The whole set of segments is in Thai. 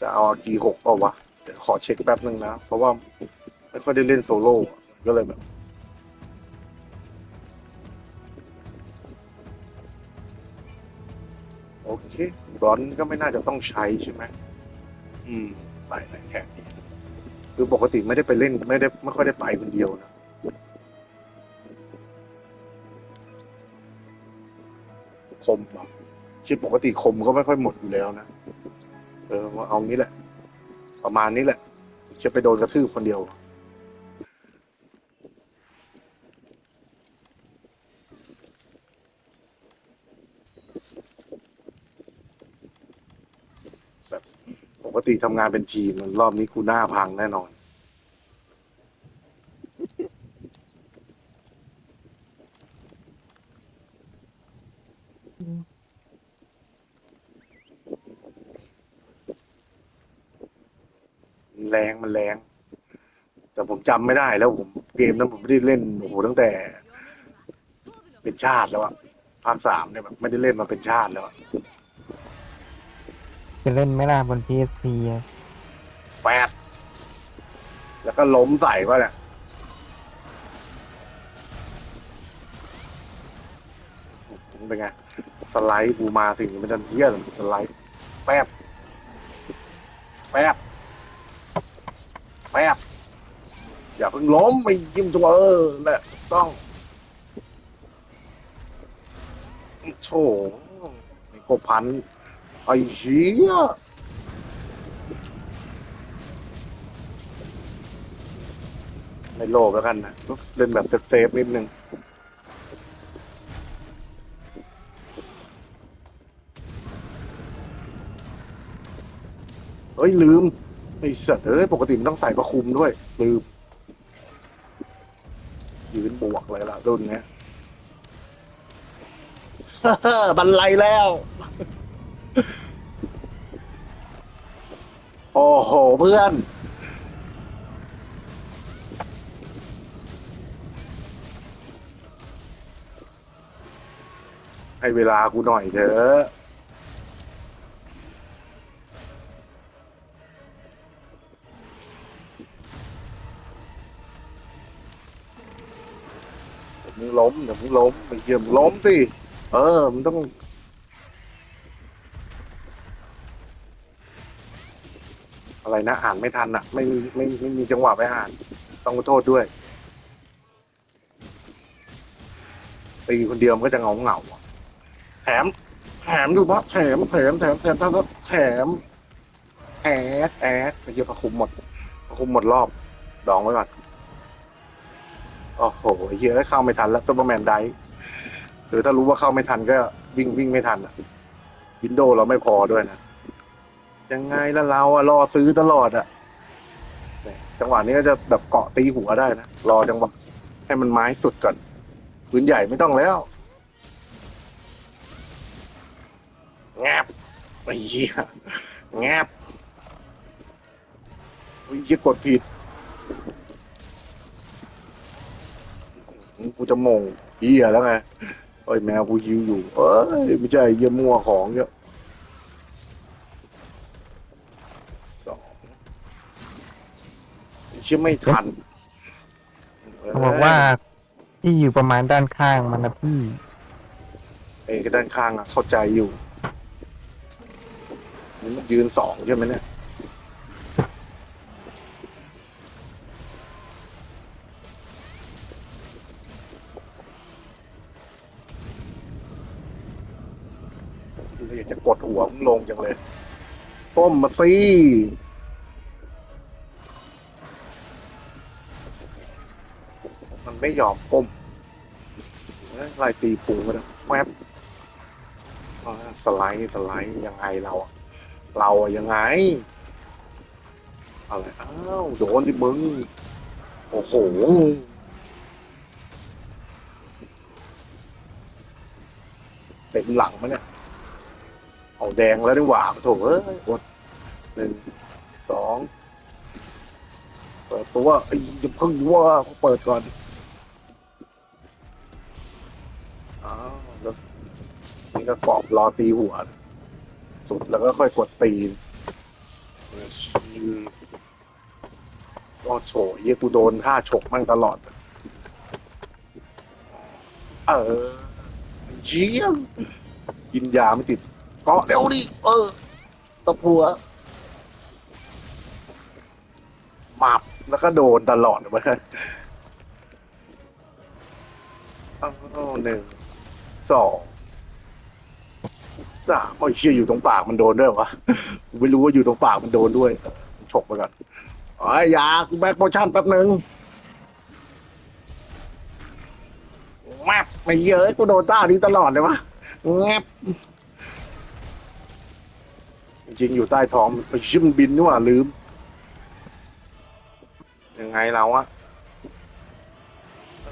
จะเอาอากีหกเปล่าวะเดี๋ยวขอเช็คแป๊บนึงนะ เพราะว่าไม่ค่อยได้เล่นโซโล่อะก็เลยแบบโอเคร้อนก็ไม่น่าจะต้องใช้ใช่ไหมอืมไปแต่แค่นี้คือปกติไม่ได้ไปเล่นไม่ได้ไม่ค่อยได้ไปคนเดียวนะคมอะชีวิตปกติคมก็ไม่ค่อยหมดอยู่แล้วนะ เออว่าเอางี้แหละ ประมาณนี้แหละ จะไปโดนกระทืบคนเดียว แบบปกติทำงานเป็นทีมันรอบนี้กูหน้าพังแน่นอน แรงมันแรง แต่ผม จำไม่ได้แล้วผมเกมนั้นผมไม่ได้เล่นโอ้โหตั้งแต่ เป็นชาติแล้วอะภาคสามเนี่ยแบบไม่ได้เล่นมาเป็นชาติแล้วอะจะเล่นไหม่ล่ะบน PSP อะแฟสแล้วก็ล้มใส่ก็เนี่ยเป็นไง สไลด์กูมาถึงไม่ทันเที่ยเลยสไลด์แฟบแฟบแฟบ อย่าเพิ่งล้มไปยิ้มตัวเออแหละต้องโถไอ้กบพันไอ้เชี่ยไม่โลภแล้วกันนะเล่นแบบเซฟๆนิดนึงเฮ้ยลืมไอ้สัตว์เอ้ยปกติมันต้องใส่ประคุมด้วย ลืม นบวกเลยล่ะรุ่นเนี้ยบันไลแล้ว โอ้โห เพื่อนให้เวลากูหน่อยเถอะ ล้มเดี๋ยวมึงล้มไปเยี่ยมล้มสิเออมันต้องอะไรนะอ่านไม่ทันอะไม่มีไม่ไม่มีจังหวะไปอ่าน ต้องขอโทษด้วยตีคนเดียวมันก็จะเงาเงาแถมแถมดูปะแถมแถมแถมแถมแถมแถมแอดแอดไปเยอะประคุมหมดประคุมหมดรอบ ดองไว้ก่อน โอ้โหเฮียเข้าไม่ทันแล้วซูเปอร์แมนได้หรือถ้ารู้ว่าเข้าไม่ทันก็วิ่งวิ่งไม่ทันอะวินโดว์เราไม่พอด้วยนะ ยังไงล่ะเราอะรอซื้อตลอดอะจังหวะนี้ก็จะแบบเกาะตีหัวได้นะรอจังหวะให้มันไม้สุดก่อนปืนใหญ่ไม่ต้องแล้วแงบไอ้เหี้ยแงบไอ้เหี้ยกดผิด กูจะโมงเหี้ยแล้วไงไอ้ยแมวกูยิวอยู่ เอ้ยไม่ใช่เหี้ยมั่วของเยอะสองเชื่อไม่ทันเขาบอกว่าที่อยู่ประมาณด้านข้างมันนะพี่เอ้ยด้านข้างอะเข้าใจอยู่นี่มันยืนสองใช่ไหมเนี่ยเลย งจังเลยต้มมาสิมันไม่ยอมก้มเอ้ยไล่ตีปูก็ได้แวบสไลด์สไลด์ยังไงเรา เราอยังไงอะไรอ้าวโดนที่มึงโอ้โหเต็มหลังมันเนี่ย เอาแดงแล้วดีกว่าโถเอ้ยอดหนึ่งสองเปิดตัวไอ้ยอย่าเพิ่งว่าเปิดก่อนอ้าวแล้วนี่ก็กรอบรอตีหัว สุดแล้วก็ค่อยกดตีก็โฉยเยกูโดนท่าฉกมั่งตลอด เออเยี่ยมกินยาไม่ติด เกาะเร็วดิเออตะปัวหมับแล้วก็โดนตลอดเลยเว้ยเอาหนึ่งสองสามเอาเชี่ยอยู่ตรงปากมันโดนด้วยวะกูไม่รู้ว่าอยู่ตรงปากมันโดนด้วยเออฉกไปก่อนไอ้ยยากูแบ็คโพชั่นแป๊บหนึ่งแมบไม่เยอะกูโดนต้านี้ตลอดเลยวะแงบ จริงอยู่ใต้ท้องชิมบินนี่หว่าลืม ยังไงเราอะเอ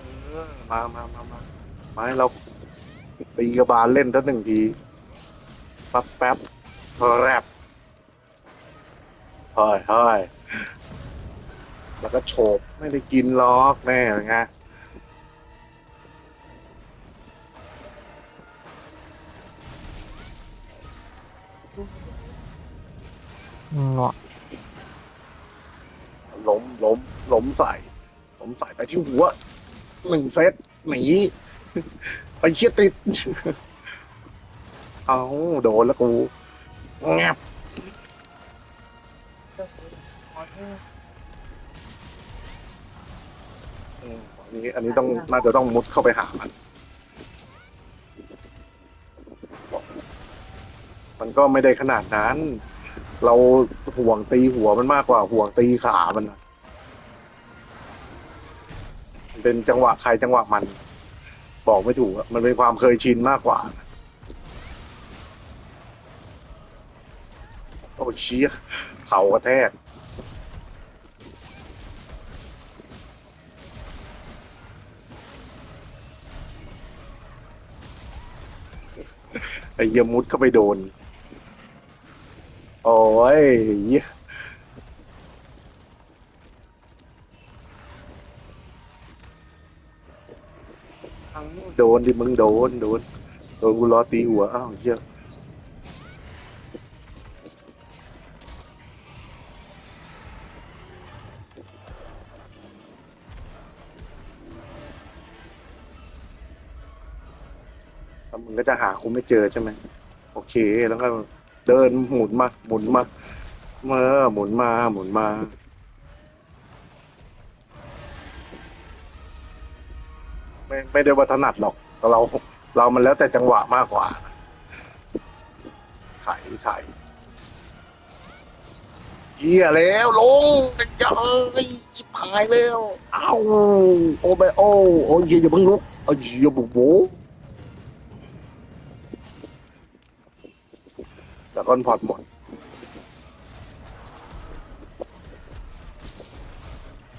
อมามามามามาให้เราตีกระบาลเล่นสักหนึ่งทีแป๊บแป๊บแรบเฮ้ยเฮ้ยแล้วก็โฉบไม่ได้กินล็อกแน่ไง เงาะล้มล้มล้มใส่ล้มใส่ไปที่หัวหนึ่งเซตหนีไปเชี่ยติด เอาโดนแล้วกูแงบอันนี้อันนี้ต้องน่าจะต้องมุดเข้าไปหามัน มันก็ไม่ได้ขนาดนั้น เราห่วงตีหัวมันมากกว่าห่วงตีขามันน่ะมันเป็นจังหวะใครจังหวะมัน บอกไม่ถูกอะมันเป็นความเคยชินมากกว่า โอ้เชี่ยเข่ากระแทก ไอ้เยมุดเข้าไปโดน โอ้ยโดนดิมึงโดนโดนโดนกูล้อตีหัวอ้าวเยแล้วมึงก็จะหากูไม่เจอใช่ไหมโอเคแล้วก็ เดินหมุนมาหมุนมาเมื่อหมุนมาหมุนมาไม่ไม่ได้ว่าถนัดหรอกเรา เรามันแล้วแต่จังหวะมากกว่าไถ่ไถ่เหี้ยแล้วลงจะเอ้ยชิบหายแล้ว เอ้าโอเบโอโอ้ยอย่าเพิ่งลุกเอาอย่าบุกโบ แล้วก็พอร์ตหมด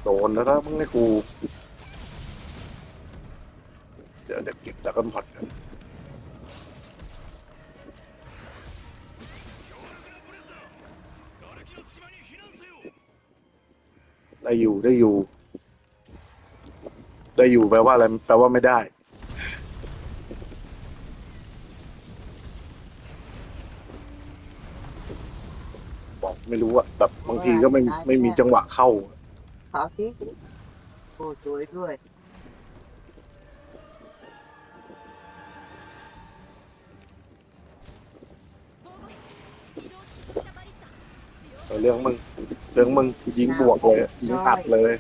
โดนแล้วนะมึงให้กู เดี๋ยวเดี๋ยวเก็บแล้วก็พอร์ตกันได้อยู่ได้อยู่ ได้อยู่แปลว่าอะไรแปลว่าไม่ได้ บอก ไม่รู้อะแบบบางทีก็ไม่ไม่มีจังหวะเข้าขาวที่โอ้สวยด้วยเออเรื่องมึงเรื่องมึงยิงบวกเลยยิงอัดเลย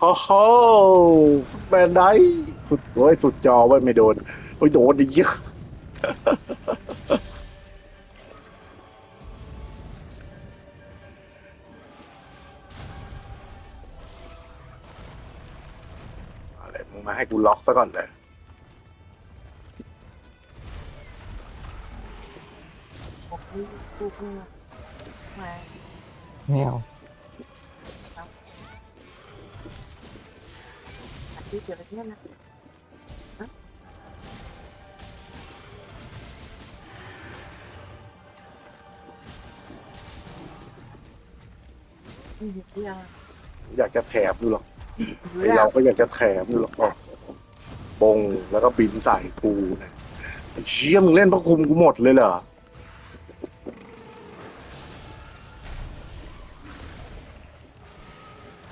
โอ้โหฟุตแมนได้สุดโอ้ยสุดจอไว้ยไม่โดนโอ้ยโดนดิเยอะอะไรมึงมาให้กูล็อกซะก่อนเลยแมไที่เจอเนี่ยนะฮะนี่เรื่องอยากจะแถบดูหรอกไอเราก็อยากจะแถมหรอกบงแล้วก็บินใส่กูนะไอ้เชี่ยมึงเล่นพระคุมกูหมดเลยเหรอ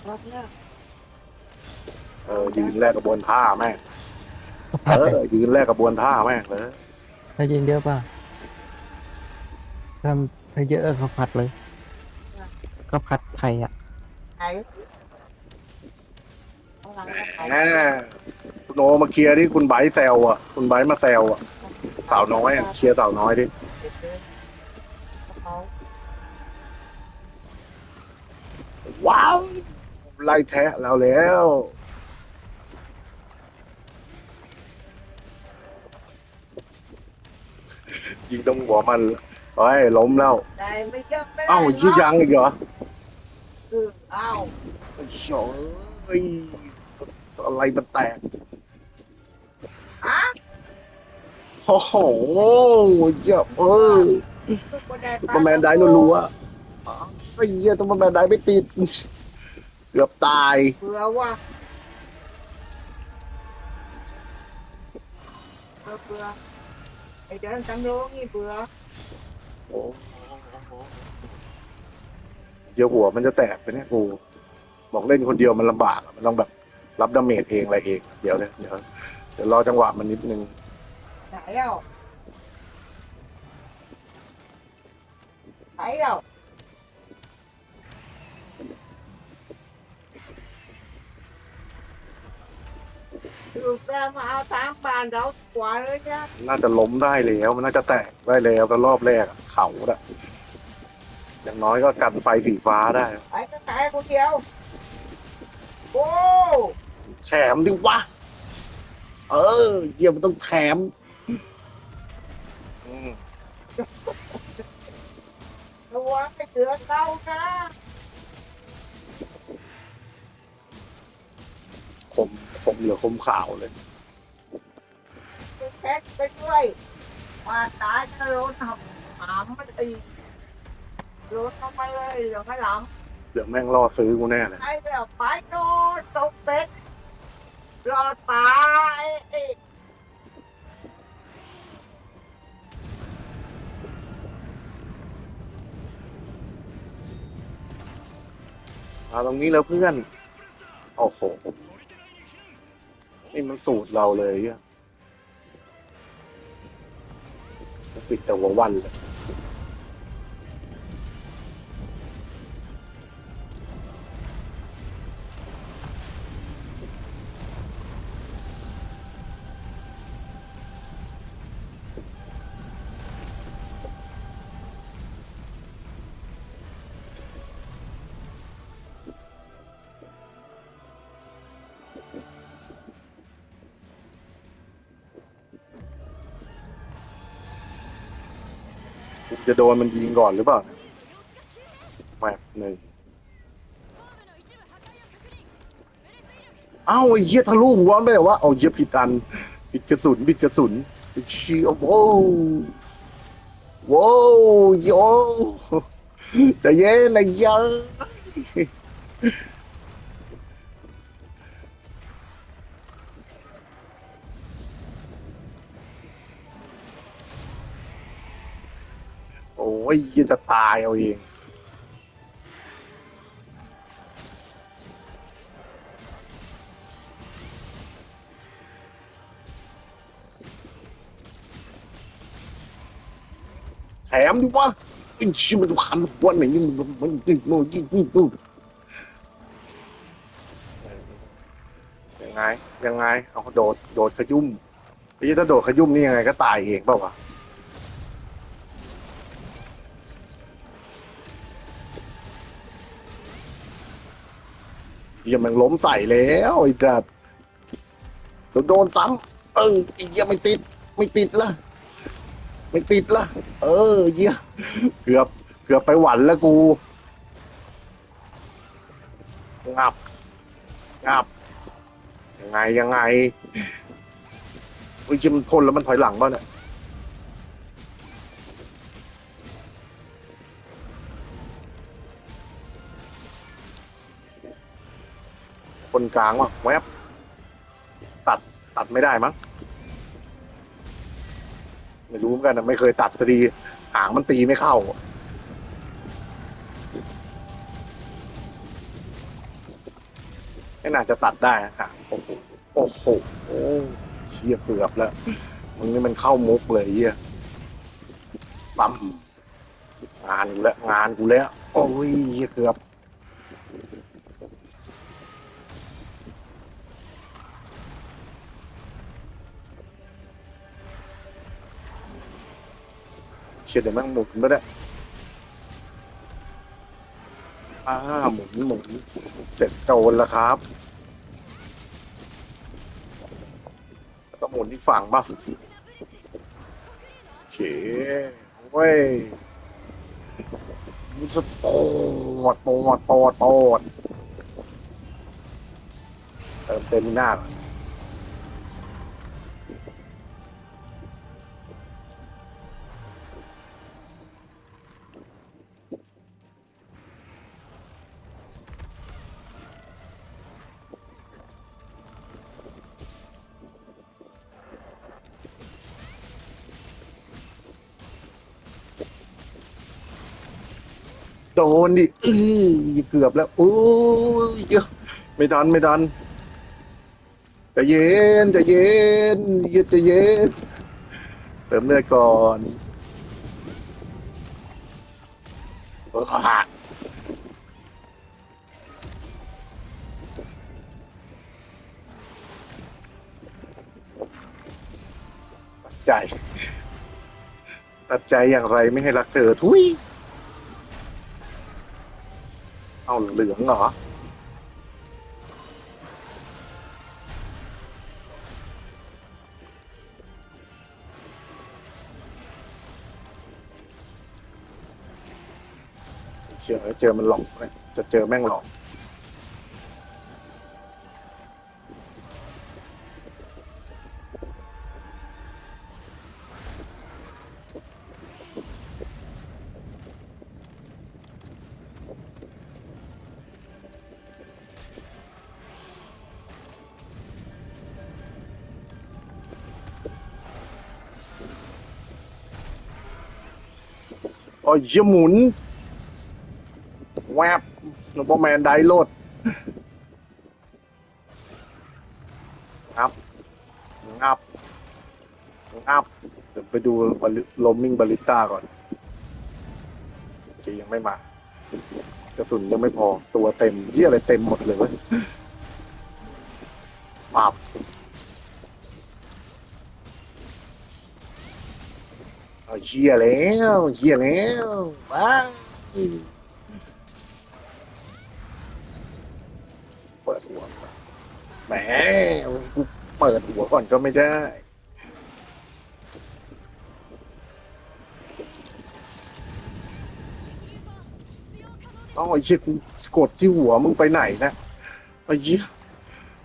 รอบเนี้ย เออยืนแลกกระบวนท่าแม่งเออยืนแลกกระบวนท่าแม่งเลยถ้ายิงเยอะป่ะถ้าถ้าเยอะเขาพัดเลย ก็พัดไทยอะไอ้ข้างหลังก็ไปแหมคุณโนมาเคลียร์ที่คุณไบร์ทแซวอะ คุณไบร์ทมาแซวอะสาวน้อยอะเคลียร์สาวน้อยดิเด็กเลยกระเป๋าว้าวไล่แทะเราแล้ว ยิงตรงหัวมันเฮ้ยล้มแล้ว ได้ไม่เยอะไม่เอ้ายี่ยังอีกเหรอเออเอ้าโอ้ยอะไรมันแตกฮะโอ้โหเยอะเออซุปเปอร์แดงซุปเปอร์แมนได้รัวๆอ๋อไอ้เหี้ยซุปเปอร์แมนได้ไม่ติด เกือบตายเบื่อว่ะเบื่อเบื่อ ไอ้เดินตำรวจนี่เบื่อโอ้เดี๋ยวหัวมันจะแตกไปเนี่ยกูบอกเล่นคนเดียวมันลำบากอะมันต้องแบบรับดาเมจเองอะไรเองเดี๋ยวเลยเดี๋ยวเดี๋ยวรอจังหวะมันนิดนึงไหนแล้วไหนแล้ว ลูกแกมาเอาทางบ้านเรากว่าเลยเนี่ยน่าจะล้มได้แล้วมันน่าจะแตกได้แล้วก็รอบแรกอะเขาอะอย่างน้อยก็กันไฟสีฟ้าได้ ไอ้ก็ขายคนเดียวโอ้แถมดิวะ เออเยี่ยมนต้องแถมอืมระวังไปเตือนเรานะ คมคมเหลือคมขาวเลยไปแท็กไปด้วยมาตายจะโดนทำหามมันตีโดนเข้าไปเลยเหลืองให้หลังเดี๋ยวแม่งล่อซื้อกูแน่เลยไอ้เดี๋ยวไปโดนตกเป็ดรอตายไอ้มาตรงนี้แล้วเพื่อน โอ้โห นี่มันสูตรเราเลยอะปิดแต่หัววันเลย จะโดนมันยิงก่อนหรือเปล่าแมปหนึ่งเอ้าไอ้เหี้ยทะลุหัวไม่เหรอวะเอาเหี้ยผิดอันผิดกระสุนผิดกระสุนไอ้เชีโว้วโว้โยแต่เย็นนะยัง โอ้ยยจะตายเอาเองแถมดิวะไอ้ชี่ยมันดูคันหัวไหนนี่มันมันยิงโน่นยิงนี่นู่นยังไงยังไงเอาโดดโดดขยุ่มไอ้ถ้าโดดขยุ่มนี่ยังไงก็ตายเองเปล่าวะ เหี้ยังมันล้มใส่แล้วไอ้จัดโดนซ้ำเออไอ้เหี้ยังไม่ติด ไม่ติดละไม่ติดละเออเหี้ยเกือบเกือบไปหวันแล้วกูงับงับยังไงยังไงอุ้ยเหี้ยมันพ่นแล้วมันถอยหลังบ้าเนี่ย คนกลางว่ะแวบตัดตัดไม่ได้มั้งไม่รู้เหมือนกันนะไม่เคยตัดสักทีหางมันตีไม่เข้า ไม่น่าจะตัดได้นะโอ้โหโอ้โหโอ้เชี่ยเกือบแล้วมึงนี่มันเข้ามุกเลยเหี้ยปั๊มงานกูแล้วงานกูแล้ว โอ้ยเหี้ยเกือบ ชียเดี๋ยวแม่งหมุนไปได้อ่าหมุนหมุนเสร็จโจรแล้วครับแล้วก็หมุนอีกฝั่งป่ะโอเคเว้ยมันจะปวดปวดปวดปวดเติมเต็มหน้าก่อน นดิอื้อเกือบแล้วโอ้ยเยอะไม่ทันไม่ทันจะเย็นจะเย็นเย็นจะเย็นเติมเลือดก่อนตัดใจตัดใจอย่างไรไม่ให้รักเธอทุย เอาเหลืองเหรอเชื่อเจอมันหลอกจะเจอแม่งหลอก โอ้ยเหี้ยหมุนแวบซูเปอแมนได้โลดงับงับงับเดี๋ยวไปดูลมมิ่งบาลิต้าก่อนจียังไม่มากระสุนยังไม่พอตัวเต็มเยี่ยอะไรเต็มหมดเลยเว้ย เอาเยี่ยแล้วเยี่ยแล้วว้าวเปิดหัวก่อนแหมกูเปิดหัวก่อนก็ไม่ได้ต้องไอ้เชี่ยกูกดที่หัวมึงไปไหนนะไอ้เหี้ย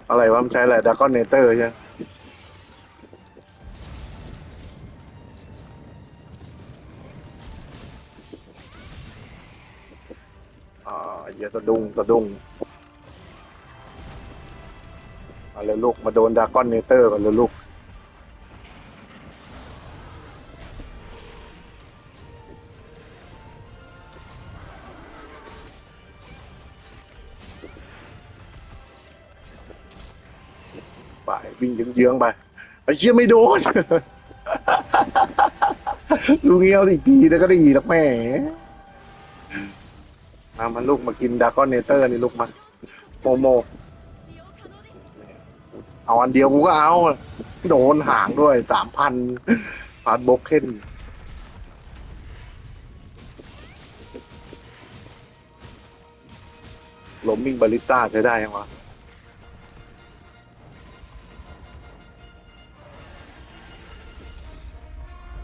อะไรวะมันใช้อะไรดากอนเนเตอร์ใช่ไหม สะดุ้งสะดุ้งเอาเลยลูกมาโดนดากอนเนเตอร์ก่อนเลยลูกไปวิ่งเยื้องๆไปไอ้เชี่ยไม่โดนดูเงี้ยวอีกทีแล้วก็ได้ยีแล้วแม่ มามันลูกมากินดากอนเนเตอร์นี่ลูกมาโมโม เอาอันเดียวกูก็เอา โดนหางด้วยสามพันพาดบกเค้นลมมิ่งบาลิต้าใช้ได้ยังวะ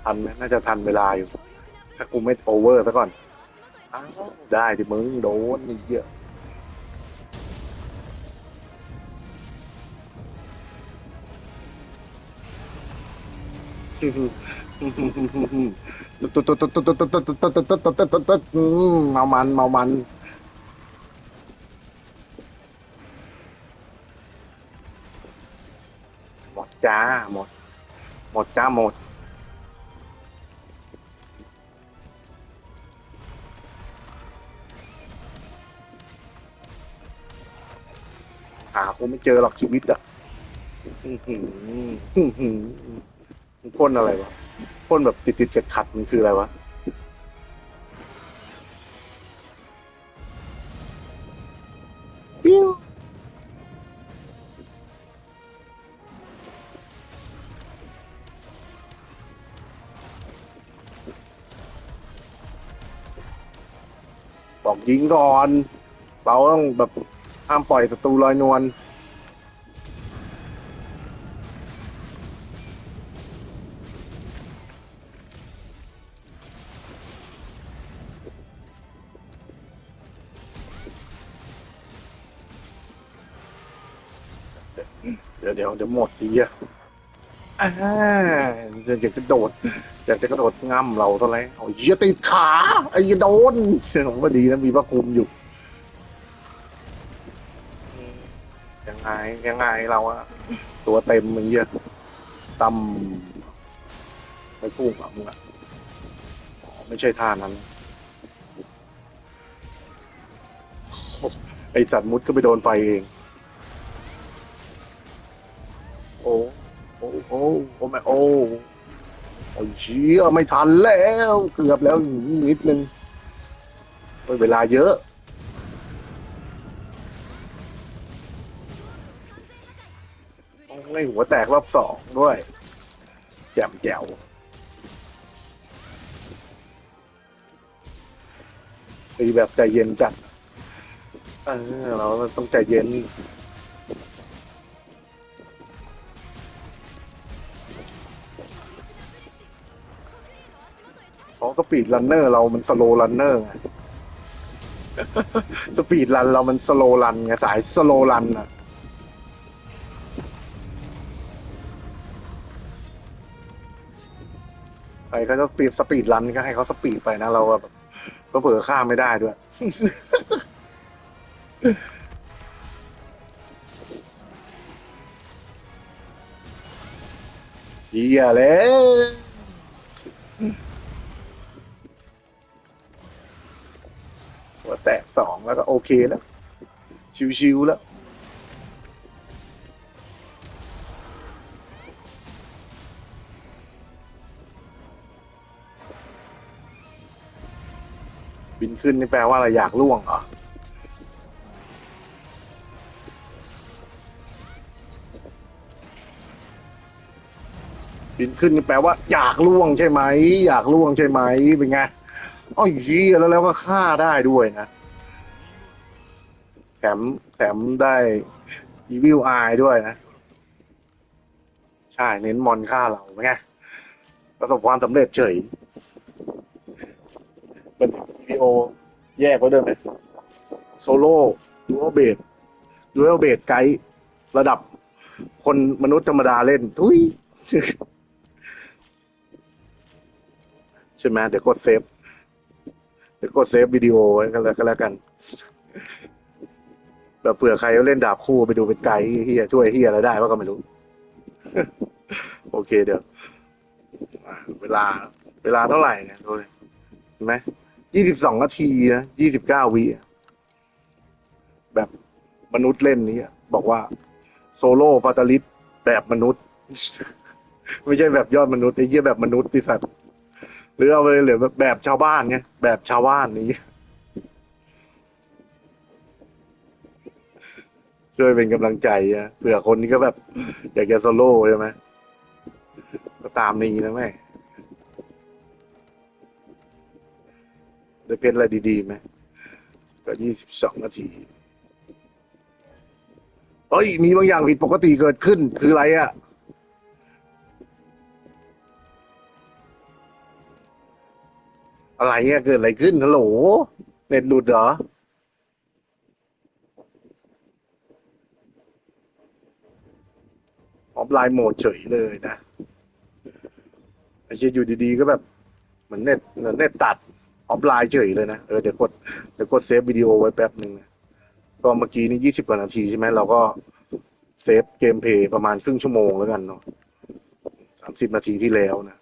ทันไหมน่าจะทันเวลาอยู่ ถ้ากูไม่โอเวอร์ซะก่อน ได้ที่มึงโดนนี่เหี้ยอะตุ๊ดตุ๊ดตุ๊ดตุ๊ดตุ๊ดตุ๊ดตุ๊ดตุ๊ดตุ๊ดตุ๊ดตุ๊ดตุ๊ดอืมเมามันเมามันหมดจ้าหมดหมดจ้าหมดาคงไม่เจอหรอกชีวิตอะอื้อหืออื้อหือมันพ่นอะไรวะพ่นแบบติดติดๆขัดขัดมันคืออะไรวะปิ้วบอกยิงก่อน เราต้องแบบ ห้ามปล่อยศัตรูลอยนวลเดี๋ยวเดี๋ยวเดี๋ยวหมดดีอะอ่าอยากจะโดดอยากจะกระโดดง่ำเราเท่าไหร่เอาเหี้ยติดขาไอ้เหี้ยโดนเชื่อผมว่าดีนะมีพระคุมอยู่ ยังไงยังไงเราอะตัวเต็มมันเหี้ยตำไม่พุ่งอะมึงอะอ๋อไม่ใช่ท่านั้นไอสัตว์มุดก็ไปโดนไฟเอง โอ้ โอ้ โอ้ โอ้แม่โอ้โอ้ยเชี่ยไม่ทันแล้ว เกือบแล้วอีกนิดนึงโอ้ยเวลาเยอะ โอ้ยหัวแตกรอบสองด้วย แจ่มแจ๋วตีแบบใจเย็นจัด เออ เราต้องใจเย็น ของสปีดรันเนอร์เรามันสโลรันเนอร์สปีดรันเรามันสโลรันไงสายสโลรันอะ ใครเขาจะปีดสปีดรันก็ให้เขาสปีดไปนะ เราแบบเผื่อข้ามไม่ได้ด้วย เฮียแล้วหัวแตกสองแล้วก็โอเคแล้ว ชิวๆแล้ว บินขึ้นนี่แปลว่าอะไรอยากล่วงเหรอบินขึ้นนี่แปลว่า อยากล่วงใช่ไหม อยากล่วงใช่ไหมเป็นไงอ๋อยียแล้วแล้วก็ฆ่าได้ด้วยนะแถมแถมได้อีวิลอายด้วยนะ ใช่ เน้นมอนฆ่าเราเป็นไงประสบความสำเร็จเฉย โอ แยกไว้ด้วยไหมโซโล่ดูอัลเบดดูอัลเบดไกด์ระดับคนมนุษย์ธรรมดาเล่น ทุยใช่ไหมเดี๋ยวกดเซฟ เดี๋ยวกดเซฟวิดีโอไว้กันแล้วก็แล้วกันแบบเผื่อใครเล่นดาบคู่ไปดูเป็นไกด์เฮียช่วยเฮียอะไรได้ว่าก็ไม่รู้ โอเคเดี๋ยว เวลา เวลาเท่าไหร่เนี่ยดูเลยเห็นไหม ยี่สิบสองนาทีนะยี่สิบเก้าวิแบบมนุษย์เล่นนี้บอกว่า โซโล่ฟาตาลิสแบบมนุษย์ ไม่ใช่แบบยอดมนุษย์ไอ้เหี้ยแบบมนุษย์ที่สัตว์หรือเอาไปเหลือแบบแบบชาวบ้านไงแบบชาวบ้านนี้ช่วยเป็นกำลังใจอะเผื่อคนนี้ก็แบบ อยากจะโซโล่ใช่ไหมก็ตามนี้นะแม่ ได้เพชรอะไรดีๆไหมก็ยี่สิบสองนาทีเอ้ย มีบางอย่างผิดปกติเกิดขึ้น คืออะไรอะอะไรอะเกิดอะไรขึ้นฮัลโหล เน็ตหลุดเหรอ ออฟไลน์โหมดเฉยเลยนะไอ้เชี่ยอยู่ดีๆ ก็แบบ เหมือนเน็ตเหมือนเน็ตตัด ออฟไลน์เฉยเลยนะเออเดี๋ยวกดเดี๋ยวกดเซฟวิดีโอไว้แป๊บหนึ่งนะก็เมื่อกี้นี่ยี่สิบกว่านาทีใช่ไหมเราก็เซฟเกมเพย์ประมาณครึ่งชั่วโมงแล้วกันเนาะสามสิบนาทีที่แล้วนะ